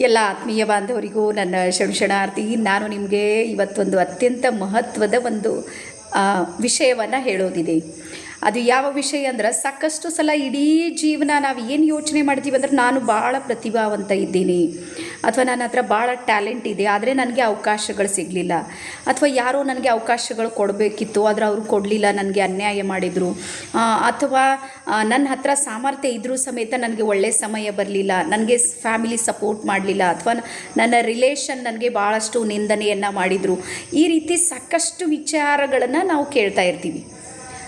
ಎಲ್ಲ ಆತ್ಮೀಯ ಬಾಂಧವರಿಗೂ ನನ್ನ ಶಂಶಣಾರ್ಥಿ ನಾನು ನಿಮಗೆ ಇವತ್ತೊಂದು ಅತ್ಯಂತ ಮಹತ್ವದ ಒಂದು ವಿಷಯವನ್ನು ಹೇಳೋದಿದೆ. ಅದು ಯಾವ ವಿಷಯ ಅಂದ್ರೆ, ಸಾಕಷ್ಟು ಸಲ ಇಡೀ ಜೀವನ ನಾವು ಏನು ಯೋಚನೆ ಮಾಡ್ತೀವಿ ಅಂದ್ರೆ, ನಾನು ಭಾಳ ಪ್ರತಿಭಾವಂತ ಇದ್ದೀನಿ. ಅಥವಾ ನನ್ನ ಹತ್ರ ಭಾಳ ಟ್ಯಾಲೆಂಟ್ ಇದೆ, ಆದರೆ ನನಗೆ ಅವಕಾಶಗಳು ಸಿಗಲಿಲ್ಲ. ಅಥವಾ ಯಾರೋ ನನಗೆ ಅವಕಾಶಗಳು ಕೊಡಬೇಕಿತ್ತು, ಆದರೆ ಅವರು ಕೊಡಲಿಲ್ಲ, ನನಗೆ ಅನ್ಯಾಯ ಮಾಡಿದರು. ಅಥವಾ ನನ್ನ ಹತ್ರ ಸಾಮರ್ಥ್ಯ ಇದ್ದರೂ ಸಮೇತ ನನಗೆ ಒಳ್ಳೆಯ ಸಮಯ ಬರಲಿಲ್ಲ, ನನಗೆ ಫ್ಯಾಮಿಲಿ ಸಪೋರ್ಟ್ ಮಾಡಲಿಲ್ಲ, ಅಥವಾ ನನ್ನ ರಿಲೇಷನ್ ನನಗೆ ಭಾಳಷ್ಟು ನಿಂದನೆಯನ್ನು ಮಾಡಿದರು. ಈ ರೀತಿ ಸಾಕಷ್ಟು ವಿಚಾರಗಳನ್ನು ನಾವು ಕೇಳ್ತಾ ಇರ್ತೀವಿ.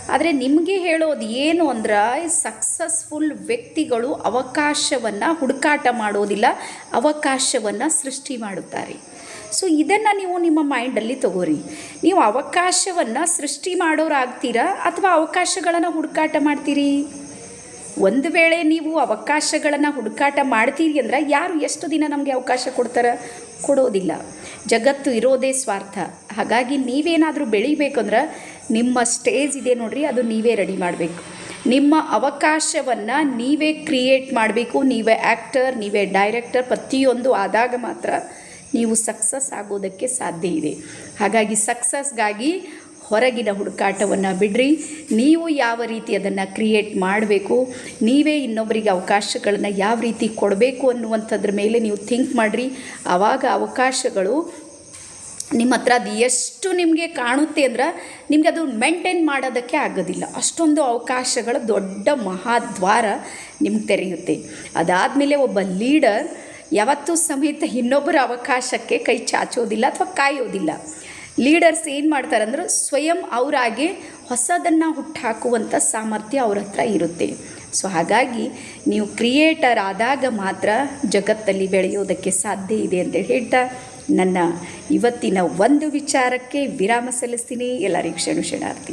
ಆದರೆ ನಿಮಗೆ ಹೇಳೋದು ಏನು ಅಂದ್ರೆ ಸಕ್ಸಸ್ಫುಲ್ ವ್ಯಕ್ತಿಗಳು ಅವಕಾಶವನ್ನು ಹುಡುಕಾಟ ಮಾಡೋದಿಲ್ಲ, ಅವಕಾಶವನ್ನು ಸೃಷ್ಟಿ ಮಾಡುತ್ತಾರೆ. ಸೊ ಇದನ್ನು ನೀವು ನಿಮ್ಮ ಮೈಂಡಲ್ಲಿ ತಗೋರಿ. ನೀವು ಅವಕಾಶವನ್ನು ಸೃಷ್ಟಿ ಮಾಡೋರಾಗ್ತೀರಾ ಅಥವಾ ಅವಕಾಶಗಳನ್ನು ಹುಡುಕಾಟ ಮಾಡ್ತೀರಿ? ಒಂದು ವೇಳೆ ನೀವು ಅವಕಾಶಗಳನ್ನು ಹುಡುಕಾಟ ಮಾಡ್ತೀರಿ ಅಂದ್ರೆ ಯಾರು ಎಷ್ಟು ದಿನ ನಮಗೆ ಅವಕಾಶ ಕೊಡ್ತಾರೆ? ಕೊಡೋದಿಲ್ಲ. ಜಗತ್ತು ಇರೋದೇ ಸ್ವಾರ್ಥ. ಹಾಗಾಗಿ ನೀವೇನಾದರೂ ಬೆಳಿಬೇಕಂದ್ರೆ ನಿಮ್ಮ ಸ್ಟೇಜ್ ಇದೆ ನೋಡಿರಿ, ಅದು ನೀವೇ ರೆಡಿ ಮಾಡಬೇಕು. ನಿಮ್ಮ ಅವಕಾಶವನ್ನು ನೀವೇ ಕ್ರಿಯೇಟ್ ಮಾಡಬೇಕು. ನೀವೇ ಆ್ಯಕ್ಟರ್ ನೀವೇ ಡೈರೆಕ್ಟರ್, ಪ್ರತಿಯೊಂದು ಆದಾಗ ಮಾತ್ರ ನೀವು ಸಕ್ಸಸ್ ಆಗೋದಕ್ಕೆ ಸಾಧ್ಯ ಇದೆ. ಹಾಗಾಗಿ ಸಕ್ಸಸ್ಗಾಗಿ ಹೊರಗಿನ ಹುಡುಕಾಟವನ್ನು ಬಿಡ್ರಿ. ನೀವು ಯಾವ ರೀತಿ ಅದನ್ನು ಕ್ರಿಯೇಟ್ ಮಾಡಬೇಕು, ನೀವೇ ಇನ್ನೊಬ್ಬರಿಗೆ ಅವಕಾಶಗಳನ್ನು ಯಾವ ರೀತಿ ಕೊಡಬೇಕು ಅನ್ನುವಂಥದ್ರ ಮೇಲೆ ನೀವು ಥಿಂಕ್ ಮಾಡಿರಿ. ಆವಾಗ ಅವಕಾಶಗಳು ನಿಮ್ಮ ಹತ್ರ ಅದು ಎಷ್ಟು ನಿಮಗೆ ಕಾಣುತ್ತೆ ಅಂದ್ರೆ ನಿಮಗೆ ಅದು ಮೇಂಟೈನ್ ಮಾಡೋದಕ್ಕೆ ಆಗೋದಿಲ್ಲ. ಅಷ್ಟೊಂದು ಅವಕಾಶಗಳ ದೊಡ್ಡ ಮಹಾದ್ವಾರ ನಿಮ್ಗೆ ತೆರೆಯುತ್ತೆ. ಅದಾದಮೇಲೆ ಒಬ್ಬ ಲೀಡರ್ ಯಾವತ್ತೂ ಸಮೇತ ಇನ್ನೊಬ್ಬರ ಅವಕಾಶಕ್ಕೆ ಕೈ ಚಾಚೋದಿಲ್ಲ ಅಥವಾ ಕಾಯೋದಿಲ್ಲ. ಲೀಡರ್ಸ್ ಏನು ಮಾಡ್ತಾರೆ ಅಂದ್ರೆ ಸ್ವಯಂ ಅವರಾಗೆ ಹೊಸದನ್ನು ಹುಟ್ಟಾಕುವಂಥ ಸಾಮರ್ಥ್ಯ ಅವ್ರ ಹತ್ರ ಇರುತ್ತೆ. ಸೊ ಹಾಗಾಗಿ ನೀವು ಕ್ರಿಯೇಟರ್ ಆದಾಗ ಮಾತ್ರ ಜಗತ್ತಲ್ಲಿ ಬೆಳೆಯೋದಕ್ಕೆ ಸಾಧ್ಯ ಇದೆ ಅಂತ ಹೇಳ್ತಾ ನನ್ನ ಇವತ್ತಿನ ಒಂದು ವಿಚಾರಕ್ಕೆ ವಿರಾಮ ಸಲ್ಲಿಸ್ತೀನಿ. ಎಲ್ಲರಿಗೂ ಕ್ಷಣ ಕ್ಷಣಾರ್ಥಿ